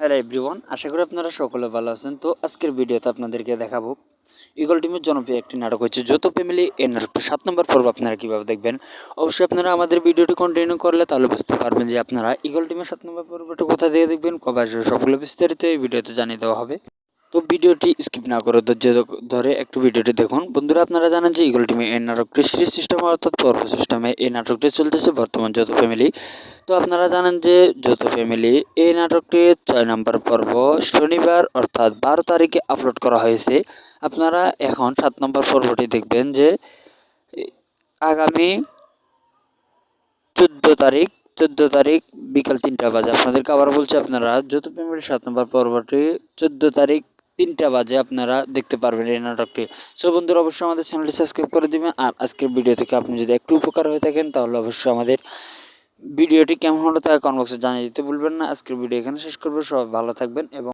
Hello everyone আশা করি আপনারা সকলে ভালো আছেন। তো আজকের ভিডিওতে আপনাদেরকে দেখাবো ইগল টিমের জনপ্রিয় একটি নাটক হচ্ছে যৌথ ফ্যামিলি এর নাটকটা সাত নম্বর পর্ব আপনারা কীভাবে দেখবেন? অবশ্যই আপনারা আমাদের ভিডিওটি কন্টিনিউ করলে তাহলে বুঝতে পারবেন যে আপনারা ইগল টিমের সাত নম্বর পর্বটা কোথা দিয়ে দেখবেন, কবে আসবে বিস্তারিত এই ভিডিওতে জানিয়ে দেওয়া হবে। তো ভিডিওটি স্কিপ না করে ধৈর্য ধরে একটু ভিডিওটি দেখুন। বন্ধুরা, আপনারা জানেন যে ইগল টিমে এই নাটকটি সিরিজ সিস্টেম অর্থাৎ পর্ব সিস্টেমে এই নাটকটি চলতেছে বর্তমান যৌথ ফ্যামিলি তো আপনারা জানেন যে যৌথ ফ্যামিলি এই নাটকটি ছয় নম্বর পর্ব শনিবার অর্থাৎ বারো তারিখে আপলোড করা হয়েছে। আপনারা এখন সাত নম্বর পর্বটি দেখবেন যে আগামী চোদ্দ তারিখ চোদ্দ তারিখ বিকাল তিনটা বাজে। আপনাদেরকে আবার বলছি, আপনারা যৌথ ফ্যামিলির সাত নম্বর পর্বটি চোদ্দ তারিখ তিনটা বাজে আপনারা দেখতে পারবেন এই নাটকটি। সো বন্ধুরা, অবশ্যই আমাদের চ্যানেলটি সাবস্ক্রাইব করে দেবেন। আর আজকের ভিডিও থেকে আপনি যদি একটু উপকার হয়ে থাকেন, তাহলে অবশ্যই আমাদের ভিডিওটি কেমন হলো তা কমেন্ট বক্সে জানিয়ে দিতে ভুলবেন না। আজকের ভিডিও এখানে শেষ করব। সবাই ভালো থাকবেন এবং